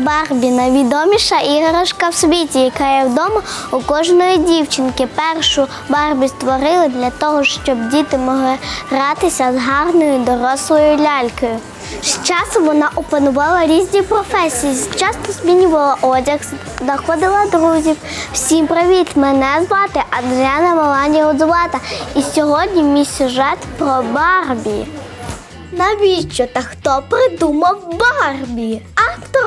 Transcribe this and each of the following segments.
Барбі найвідоміша іграшка в світі, яка є вдома у кожної дівчинки. Першу Барбі створили для того, щоб діти могли гратися з гарною дорослою лялькою. З часом вона опанувала різні професії, часто змінювала одяг, знаходила друзів. Всім привіт! Мене звати Адріана Малані Родзувата. І сьогодні мій сюжет про Барбі. Навіщо та хто придумав Барбі?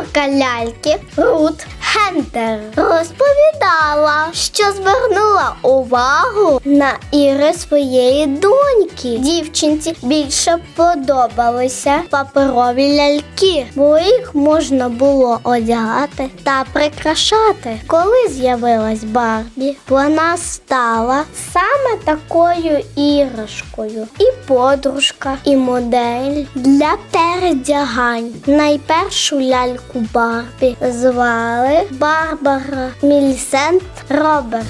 Авторка ляльки Рут Хентер розповідала, що звернула увагу на іри своєї доньки. Дівчинці більше подобалися паперові ляльки, бо їх можна було одягати та прикрашати. Коли з'явилась Барбі, вона стала саме такою іграшкою. І подружка, і модель для передягань. Найпершу ляльку Барбі звали Барбара Мілісент Роберт.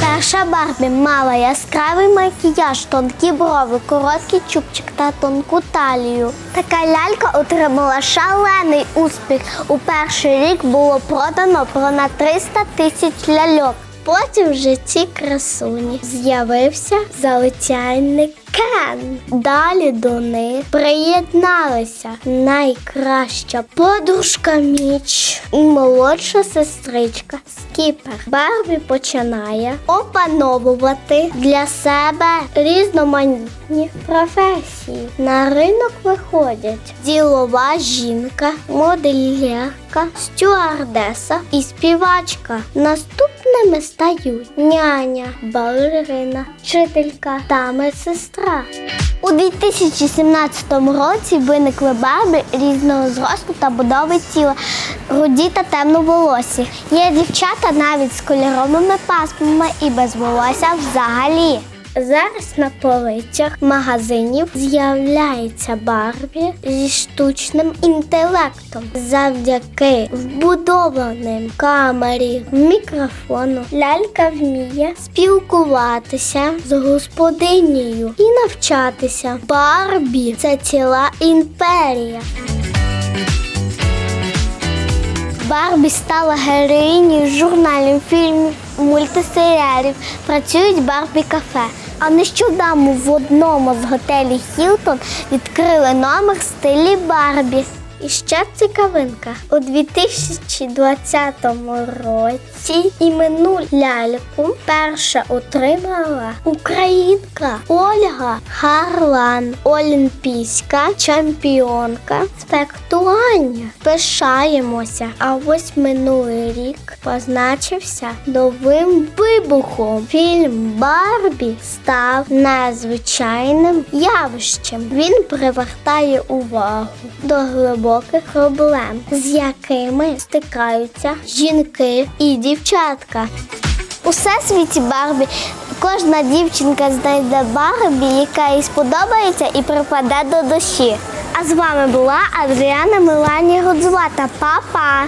Перша Барбі мала яскравий макіяж, тонкі брови, короткий чубчик та тонку талію. Така лялька отримала шалений успіх. У перший рік було продано понад 300 тисяч ляльок. Потім в житті красуні з'явився залицяльник Кен. Далі до них приєдналися найкраща подружка Міч і молодша сестричка Скіпер. Барбі починає опановувати для себе різноманітні професії. На ринок виходять ділова жінка, модельєрка, стюардеса і співачка. Наступними стають няня, балерина, вчителька та медсестра. У 2017 році виникли барби різного зросту та будови тіла, руді та темноволосі. Є дівчата навіть з кольоровими пасмами і без волосся взагалі. Зараз на полицях магазинів з'являється Барбі зі штучним інтелектом завдяки вбудованим камері, мікрофону. Лялька вміє спілкуватися з господинею і навчатися. Барбі це ціла імперія. Барбі стала героїнею журналів, фільмів, мультисеріалів. Працюють Барбі кафе. А нещодавно в одному з готелів Хілтон відкрили номер в стилі Барбі. І ще цікавинка. У 2020 році іменну ляльку перша отримала українка Ольга Харлан, олімпійська чемпіонка з фехтування. Пишаємося. А ось минулий рік позначився новим вибухом. Фільм Барбі став незвичайним явищем. Він привертає увагу до глибоких проблем, з якими стикаються жінки і дівчатка. У всесвіті Барбі кожна дівчинка знайде Барбі, яка їй сподобається і припаде до душі. А з вами була Адріана Мелані Гудзувата. Па-па!